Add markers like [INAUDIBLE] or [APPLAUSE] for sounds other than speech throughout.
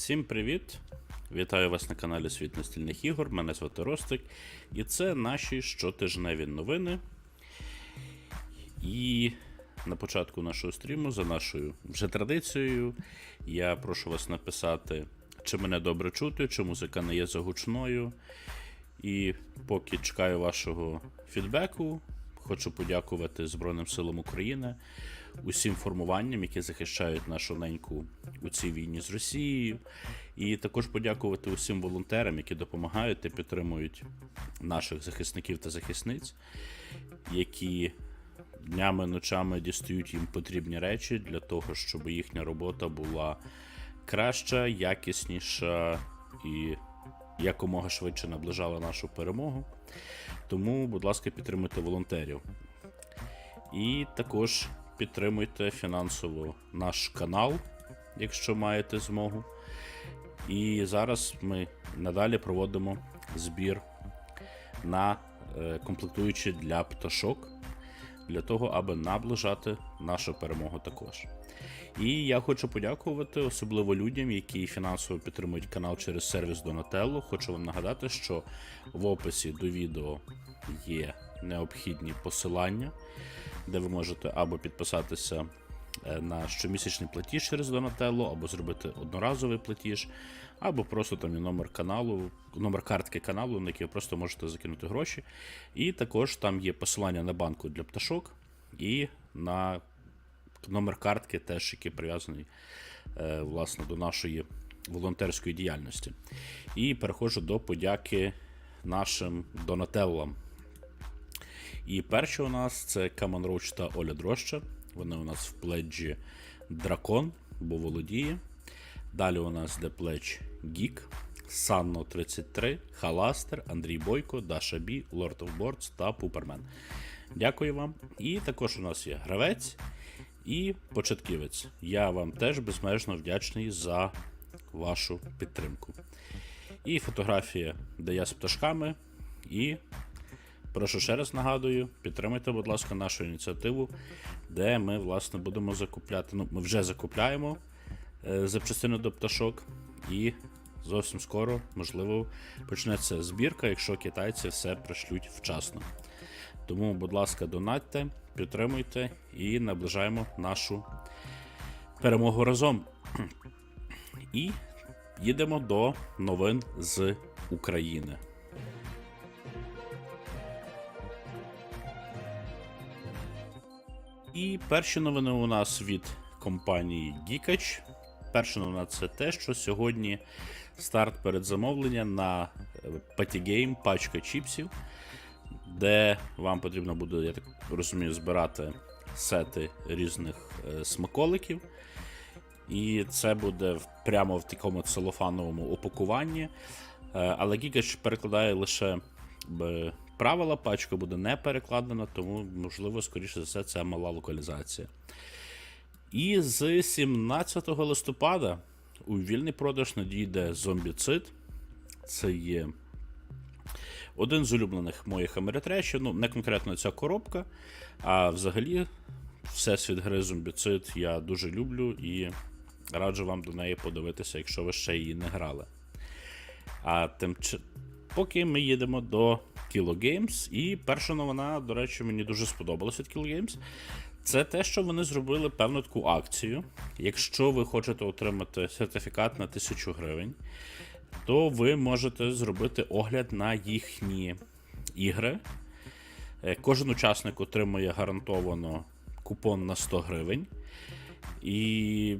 Всім привіт! Вітаю вас на каналі Світ настільних ігор. Мене звати Ростик. І це наші щотижневі новини. І на початку нашого стріму, за нашою вже традицією, я прошу вас написати, чи мене добре чути, чи музика не є загучною. І поки чекаю вашого фідбеку, хочу подякувати Збройним силам України, усім формуванням, які захищають нашу неньку у цій війні з Росією. І також подякувати усім волонтерам, які допомагають та підтримують наших захисників та захисниць, які днями, ночами дістають їм потрібні речі для того, щоб їхня робота була краща, якісніша і якомога швидше наближала нашу перемогу. Тому, будь ласка, підтримуйте волонтерів. І також підтримуйте фінансово наш канал, якщо маєте змогу. І зараз ми надалі проводимо збір на е, комплектуючі для пташок, для того, аби наближати нашу перемогу також. І я хочу подякувати особливо людям, які фінансово підтримують канал через сервіс Donatello. Хочу вам нагадати, що в описі до відео є необхідні посилання, де ви можете або підписатися на щомісячний платіж через Donatello, або зробити одноразовий платіж, або просто там є номер каналу, номер картки каналу, на який ви просто можете закинути гроші. І також там є посилання на банку для пташок і на номер картки, теж який прив'язаний е, власне до нашої волонтерської діяльності. І переходжу до подяки нашим донателлам. І перші у нас це Камен Роуч та Оля Дроща. Вони у нас в пледжі Дракон, бо володіє. Далі у нас де пледж Гік, Санно 33, Халастер, Андрій Бойко, Даша Бі, Lord of Boards та Пупермен. Дякую вам. І також у нас є гравець і початківець. Я вам теж безмежно вдячний за вашу підтримку. І фотографія, де я з пташками. І прошу ще раз нагадую, підтримайте, будь ласка, нашу ініціативу, де ми, власне, будемо закупляти. Ну, ми вже закупляємо е, запчастини до пташок, і зовсім скоро, можливо, почнеться збірка, якщо китайці все пришлють вчасно. Тому, будь ласка, донатьте, підтримуйте і наближаємо нашу перемогу разом. І їдемо до новин з України. І перші новини у нас від компанії Geekach. Перша новина це те, що сьогодні старт передзамовлення на е, Patygame пачка чіпсів, де вам потрібно буде, я так розумію, збирати сети різних е, смаколиків. І це буде прямо в такому целофановому упакуванні. Е, Але Гігач перекладає лише правила, пачка буде не перекладена, тому, можливо, скоріше за все, це мала локалізація. І з 17 листопада у вільний продаж надійде зомбіцид. Це є один з улюблених моїх америтречів. Ну, не конкретно ця коробка, а взагалі всесвіт гри зомбіцид я дуже люблю і раджу вам до неї подивитися, якщо ви ще її не грали. А тим поки ми їдемо до Kilo Games, і перша новина, до речі, мені дуже сподобалася від Kilo Games. Це те, що вони зробили певну таку акцію. Якщо ви хочете отримати сертифікат на 1000 гривень, то ви можете зробити огляд на їхні ігри. Е, Кожен учасник отримує гарантовано купон на 100 гривень. І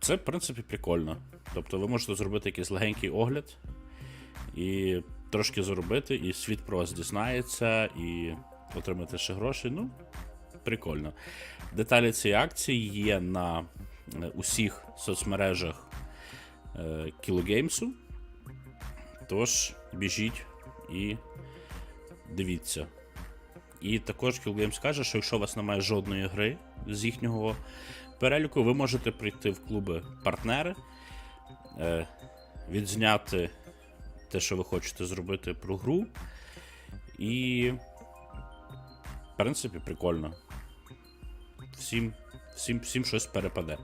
це, в принципі, прикольно. Тобто ви можете зробити якийсь легенький огляд і трошки заробити, і світ про вас дізнається, і отримати ще гроші. Ну, прикольно. Деталі цієї акції є на е, усіх соцмережах Games. Тож, біжіть і дивіться. І також Games каже, що якщо у вас немає жодної гри з їхнього переліку, ви можете прийти в клуби партнери, е, відзняти те, що ви хочете зробити про гру. І, в принципі, прикольно. всім, всім, всім щось перепаде.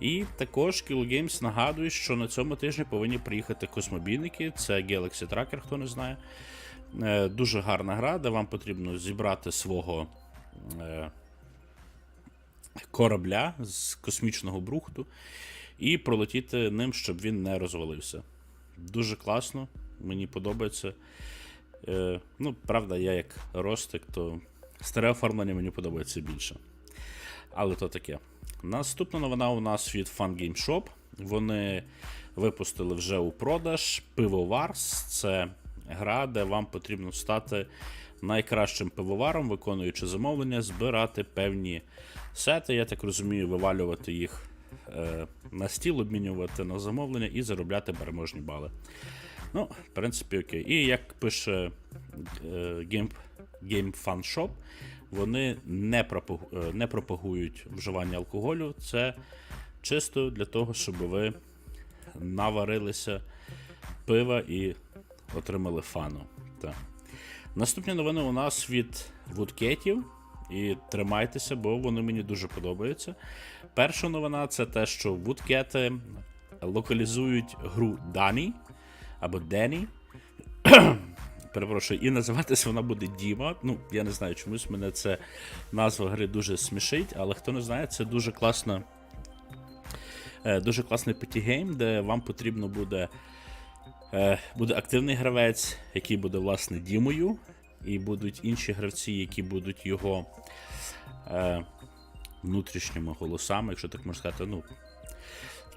І також Kill Games нагадує, що на цьому тижні повинні приїхати космобійники. Це Galaxy Tracker, хто не знає. Е, Дуже гарна гра, де вам потрібно зібрати свого е, корабля з космічного брухту і пролетіти ним, щоб він не розвалився. Дуже класно, мені подобається. Е, ну, правда, я як ростик, то старе оформлення мені подобається більше. Але то таке. Наступна новина у нас від Fun Game Shop. Вони випустили вже у продаж Пивоварс. Це гра, де вам потрібно стати найкращим пивоваром, виконуючи замовлення, збирати певні сети. Я так розумію, вивалювати їх на стіл, обмінювати на замовлення і заробляти переможні бали. Ну, в принципі, окей. І як пише е, Game, Shop, вони не, пропагу, е, не пропагують вживання алкоголю. Це чисто для того, щоб ви наварилися пива і отримали фану. Так. Наступні новини у нас від вудкетів. І тримайтеся, бо вони мені дуже подобаються. Перша новина це те, що вудкети локалізують гру Дані або Дені. [CLEARS THROAT] Перепрошую, і називатися вона буде Діма. Ну, я не знаю, чомусь мене це назва гри дуже смішить, але хто не знає, це дуже класна. е, Дуже класний петігейм, де вам потрібно буде. е, Буде активний гравець, який буде, власне, Дімою, і будуть інші гравці, які будуть його е, внутрішніми голосами, якщо так можна сказати, ну,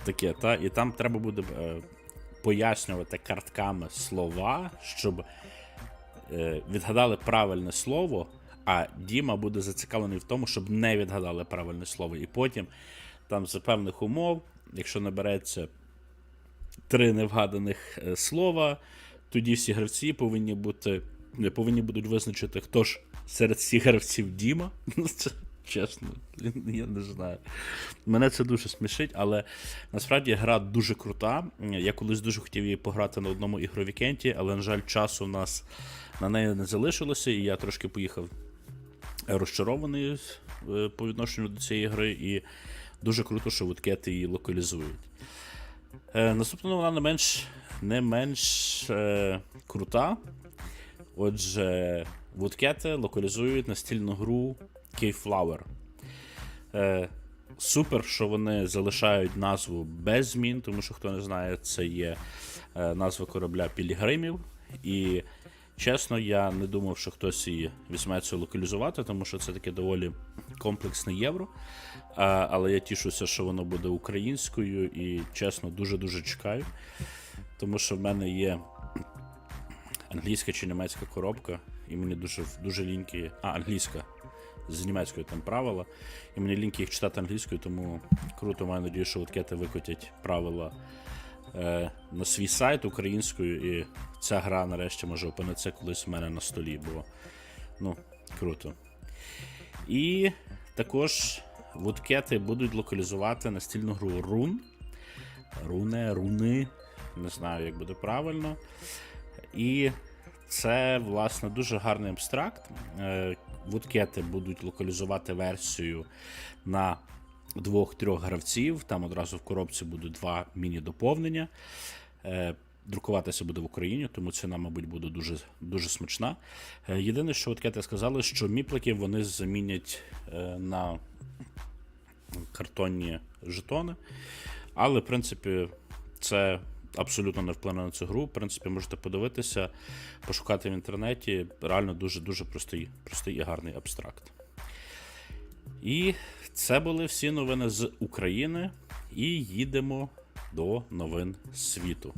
таке, та? І там треба буде е, пояснювати картками слова, щоб е, відгадали правильне слово, а Діма буде зацікавлений в тому, щоб не відгадали правильне слово. І потім там за певних умов, якщо набереться три невгаданих е, слова, тоді всі гравці повинні бути повинні будуть визначити, хто ж серед всіх гравців Діма. [LAUGHS] Ну, чесно, я не знаю. Мене це дуже смішить, але насправді гра дуже крута. Я колись дуже хотів її пограти на одному ігровікенті, але, на жаль, часу в нас на неї не залишилося, і я трошки поїхав розчарований е, по відношенню до цієї гри, і дуже круто, що вудкети її локалізують. Е, Наступна вона не менш, не менш е, крута. Отже, вудкети локалізують настільну гру Keyflower. Е, супер, що вони залишають назву без змін, тому що хто не знає, це є е, назва корабля Пілігримів. І чесно, я не думав, що хтось її візьметься локалізувати, тому що це таке доволі комплексне євро. А, але я тішуся, що воно буде українською і чесно, дуже-дуже чекаю. Тому що в мене є англійська чи німецька коробка, і мені дуже дуже ліньки. А, англійська. З німецькою там правила. І мені ліньки їх читати англійською, тому круто маю надію, що откети викотять правила е, на свій сайт українською, і ця гра нарешті може опинитися колись у мене на столі, бо ну, круто. І також вудкети будуть локалізувати настільну гру Run. Руне, руни. Не знаю, як буде правильно. І це, власне, дуже гарний абстракт. Е, Вудкети будуть локалізувати версію на двох-трьох гравців. Там одразу в коробці будуть два міні-доповнення. Е, Друкуватися буде в Україні, тому ціна, мабуть, буде дуже, дуже смачна. Е, Єдине, що Вудкети сказали, що міплики вони замінять на картонні жетони. Але, в принципі, це абсолютно не вплине на цю гру. В принципі, можете подивитися, пошукати в інтернеті. Реально дуже-дуже простий, простий і гарний абстракт. І це були всі новини з України. І їдемо до новин світу.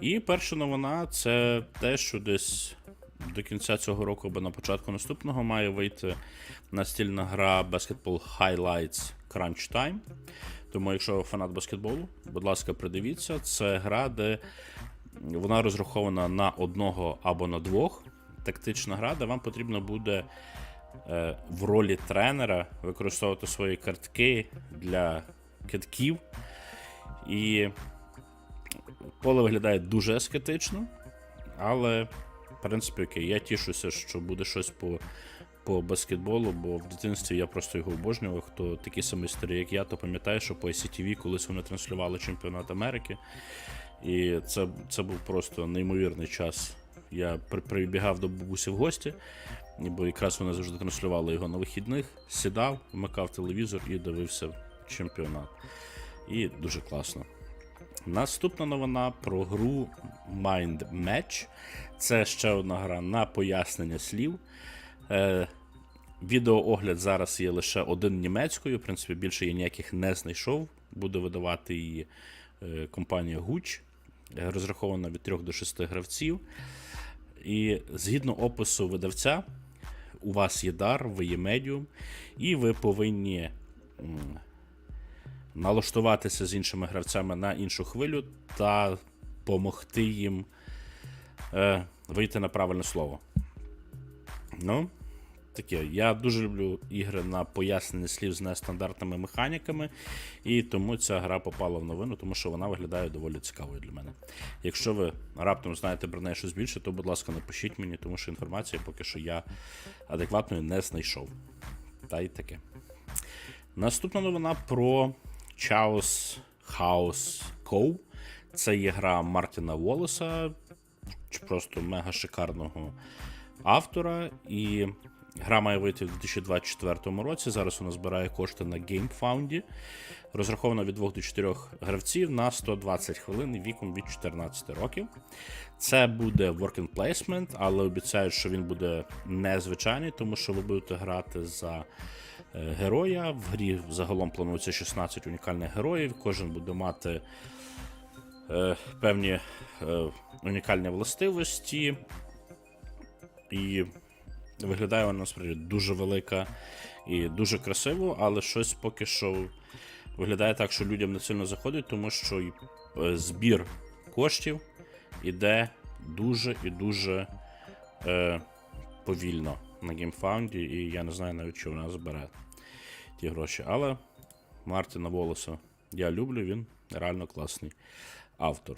І перша новина це те, що десь до кінця цього року або на початку наступного має вийти настільна гра Basketball Highlights Crunch Time. Тому, якщо ви фанат баскетболу, будь ласка, придивіться, це гра, де вона розрахована на одного або на двох. Тактична гра, де вам потрібно буде е, в ролі тренера використовувати свої картки для китків. І поле виглядає дуже ескетично, але принципі, окей, я тішуся, що буде щось по, по баскетболу, бо в дитинстві я просто його обожнював. Хто такий самий старий, як я, то пам'ятає, що по ICTV колись вони транслювали чемпіонат Америки. І це, це був просто неймовірний час. Я прибігав до бабусі в гості, бо якраз вони завжди транслювали його на вихідних, сідав, вмикав телевізор і дивився чемпіонат. І дуже класно. Наступна новина про гру Mind Match. Це ще одна гра на пояснення слів. Е, відеоогляд зараз є лише один німецькою. В принципі, більше я ніяких не знайшов. Буде видавати її е, компанія. Е, Розрахована від 3 до 6 гравців. І згідно опису видавця, у вас є дар, ви є медіум, і ви повинні налаштуватися з іншими гравцями на іншу хвилю та допомогти їм е, вийти на правильне слово. Ну, таке. Я дуже люблю ігри на пояснення слів з нестандартними механіками, і тому ця гра попала в новину, тому що вона виглядає доволі цікавою для мене. Якщо ви раптом знаєте про неї щось більше, то, будь ласка, напишіть мені, тому що інформації поки що я адекватною не знайшов. Та й таке. Наступна новина про Chaos House Co. Це є гра Мартіна Волоса, просто мега шикарного автора. І гра має вийти в 2024 році. Зараз вона збирає кошти на GameFound. Розрахована від 2 до 4 гравців на 120 хвилин віком від 14 років. Це буде working placement, але обіцяють, що він буде незвичайний, тому що ви будете грати за героя. В грі загалом планується 16 унікальних героїв. Кожен буде мати е, певні е, унікальні властивості. І виглядає вона насправді дуже велика і дуже красиво, але щось поки що виглядає так, що людям не сильно заходить, тому що е, збір коштів іде дуже і дуже е, повільно на GameFound, і я не знаю навіть, чи вона збере ті гроші. Але Мартіна Волоса я люблю, він реально класний автор.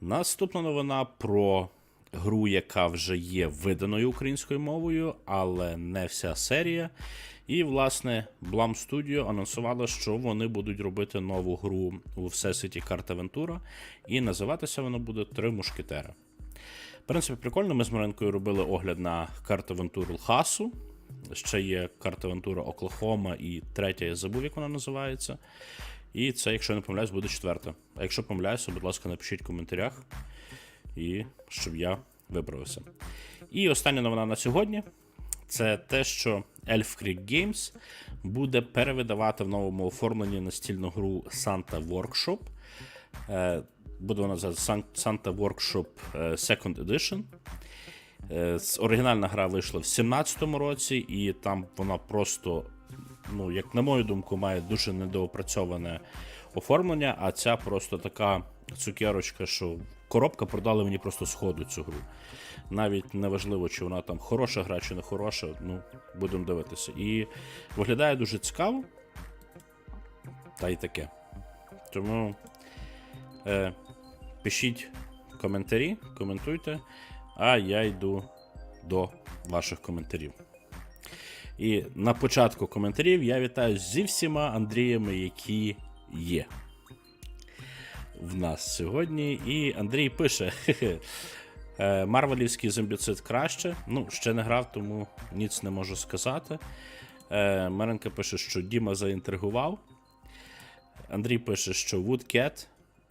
Наступна новина про гру, яка вже є виданою українською мовою, але не вся серія. І, власне, Blam Studio анонсувала, що вони будуть робити нову гру у Всесвіті Карта Вентура, і називатися вона буде Три мушкетера. В принципі, прикольно. Ми з Маринкою робили огляд на карту Вентуру Лхасу. Ще є карта Вентура Оклахома, і третя я забув, як вона називається. І це, якщо я не помиляюсь, буде четверта. А якщо помиляюся, будь ласка, напишіть в коментарях, і щоб я виправився. І остання новина на сьогодні це те, що Elf Creek Games буде перевидавати в новому оформленні настільну гру Santa Workshop. Е, Буде вона називатися San- Santa Workshop е, Second Edition. Е, Оригінальна гра вийшла в 2017 році, і там вона просто, ну, як на мою думку, має дуже недоопрацьоване оформлення, а ця просто така цукерочка, що коробка продали мені просто з ходу цю гру. Навіть не важливо, чи вона там хороша гра, чи не хороша, ну, будемо дивитися. І виглядає дуже цікаво. Та й таке. Тому е, пишіть коментарі, коментуйте, а я йду до ваших коментарів. І на початку коментарів я вітаю зі всіма Андріями, які є в нас сьогодні. І Андрій пише: е, Марвелівський зомбіцид краще. Ну, ще не грав, тому ніц не можу сказати. Е, пише, що Діма заінтригував. Андрій пише, що Woodcat.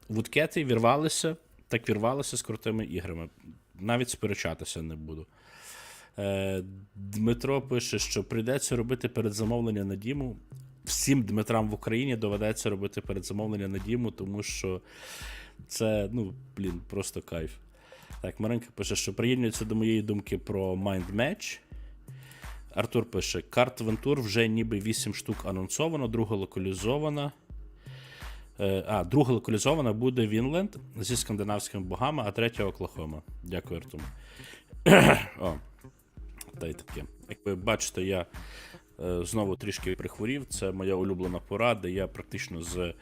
Woodcat вірвалися, так вірвалися з крутими іграми. Навіть сперечатися не буду. Е, Дмитро пише, що прийдеться робити передзамовлення на Діму. Всім Дмитрам в Україні доведеться робити передзамовлення на Діму, тому що це, ну, блін, просто кайф. Так, Маринка пише, що приєднується до моєї думки про Mind Match. Артур пише: Карт Вентур вже ніби 8 штук анонсовано, друга локалізована. Е, А, друга локалізована буде Вінленд зі скандинавськими богами, а третя Оклахома. Дякую, Артур. О, та й таке. Як ви бачите, я е, знову трішки прихворів. Це моя улюблена пора, де я практично з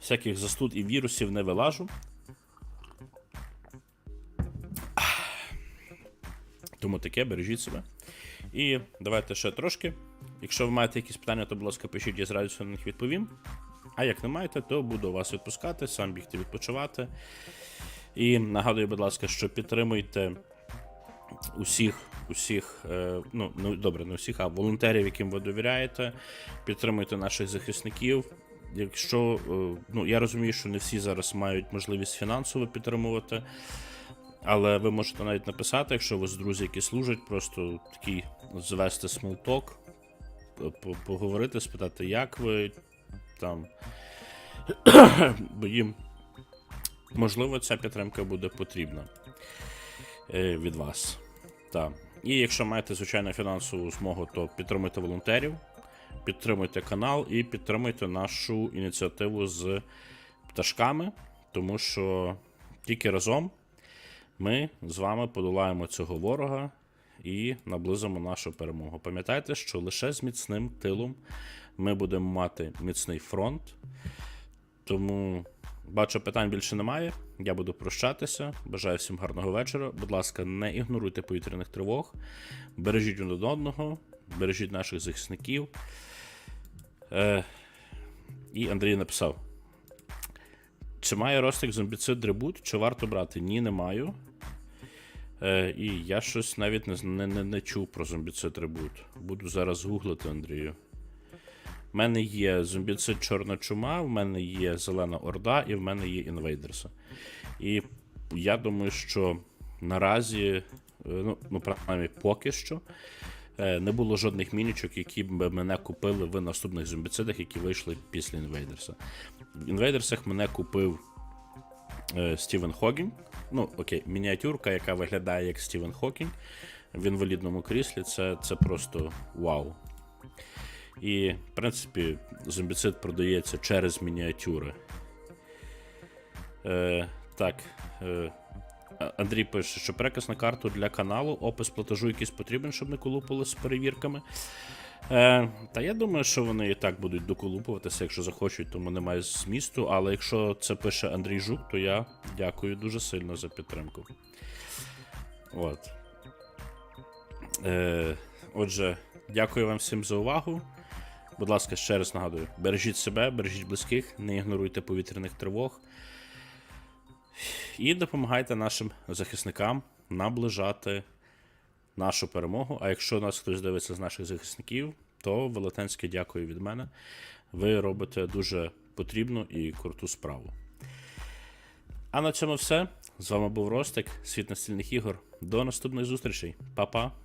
всяких застуд і вірусів не вилажу. Тому таке, бережіть себе. І давайте ще трошки. Якщо ви маєте якісь питання, то, будь ласка, пишіть, я з радістю на них відповім. А як не маєте, то буду вас відпускати, сам бігти відпочивати. І нагадую, будь ласка, що підтримуйте усіх, усіх, е, ну, ну добре, не усіх, а волонтерів, яким ви довіряєте. Підтримуйте наших захисників. Якщо е, ну я розумію, що не всі зараз мають можливість фінансово підтримувати, але ви можете навіть написати, якщо у вас друзі, які служать, просто такий звести смолток, поговорити, спитати, як ви там. Бо їм можливо ця підтримка буде потрібна е, від вас. Так. І якщо маєте звичайно фінансову змогу, то підтримуйте волонтерів, підтримуйте канал і підтримуйте нашу ініціативу з пташками, тому що тільки разом ми з вами подолаємо цього ворога і наблизимо нашу перемогу. Пам'ятайте, що лише з міцним тилом ми будемо мати міцний фронт. Тому бачу, питань більше немає. Я буду прощатися. Бажаю всім гарного вечора. Будь ласка, не ігноруйте повітряних тривог. Бережіть один одного, бережіть наших захисників. Е, і Андрій написав: Чи має Ростик зомбіцид ребут, чи варто брати? Ні, не маю. Е, і я щось навіть не, не, не, не чув про зомбіцид ребут. Буду зараз гуглити, Андрію. В мене є зомбіцид Чорна чума, в мене є Зелена Орда і в мене є інвейдерса. І я думаю, що наразі, е, ну, ну принаймні поки що, е, не було жодних мінічок, які б мене купили в наступних зомбіцидах, які вийшли після інвейдерса. В інвейдерсах мене купив е, Стівен Хокінг. Ну, окей, мініатюрка, яка виглядає як Стівен Хокінг в інвалідному кріслі. Це, це просто вау. І, в принципі, зомбіцид продається через мініатюри. Е, так. Е, Андрій пише, що переказ на карту для каналу, опис платежу якийсь потрібен, щоб не колупали з перевірками. Е, та я думаю, що вони і так будуть доколупуватися, якщо захочуть, тому немає змісту. Але якщо це пише Андрій Жук, то я дякую дуже сильно за підтримку. От. Е, отже, дякую вам всім за увагу. Будь ласка, ще раз нагадую: бережіть себе, бережіть близьких, не ігноруйте повітряних тривог. І допомагайте нашим захисникам наближати нашу перемогу. А якщо нас хтось дивиться з наших захисників, то велетенське дякую від мене. Ви робите дуже потрібну і круту справу. А на цьому все. З вами був Ростик, світ настільних ігор. До наступних зустрічей. Па-па!